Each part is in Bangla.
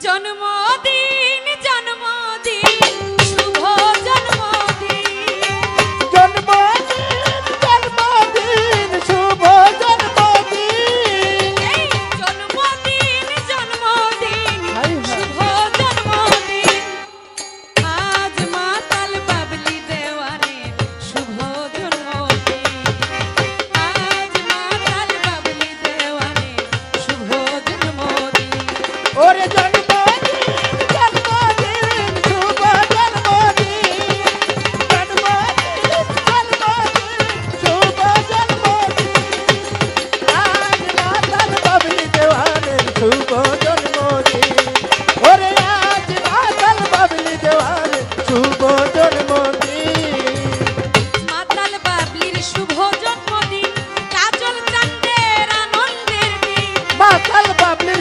জন্ম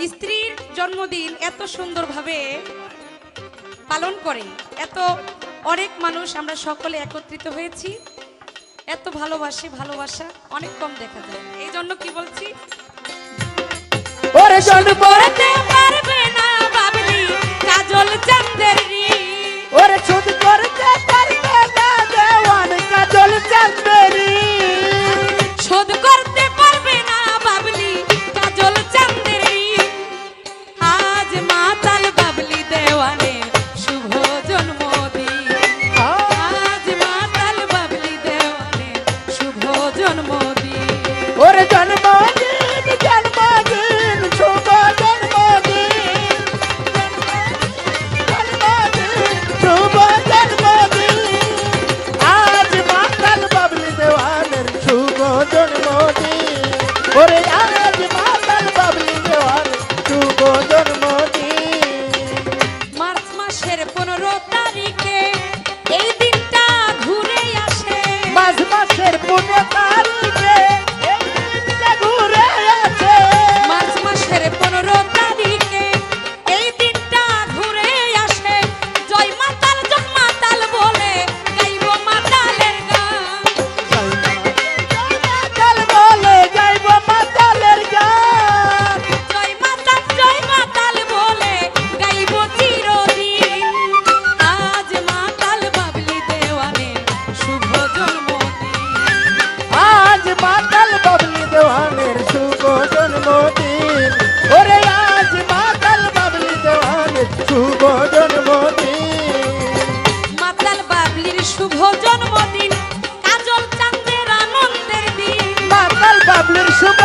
স্ত্রীর জন্মদিন এত সুন্দরভাবে পালন করে, এত অনেক মানুষ আমরা সকলে একত্রিত হয়েছি। এত ভালোবাসি, ভালোবাসা অনেক কম দেখা যায়। এই জন্য কি বলছি? ওরে জন্ম little Summer.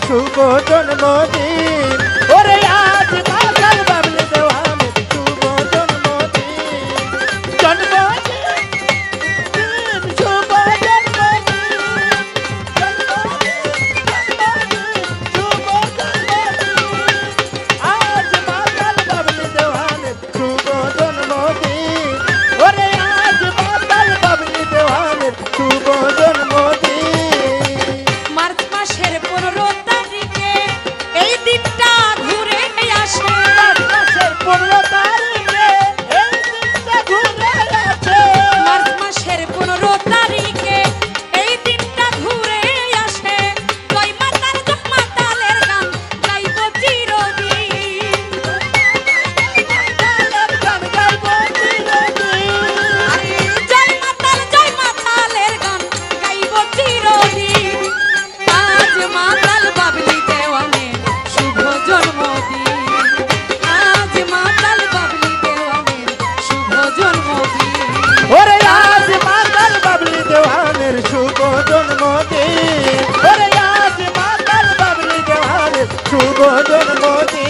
સુકોટન નો દીન শুভ জন্মদিন।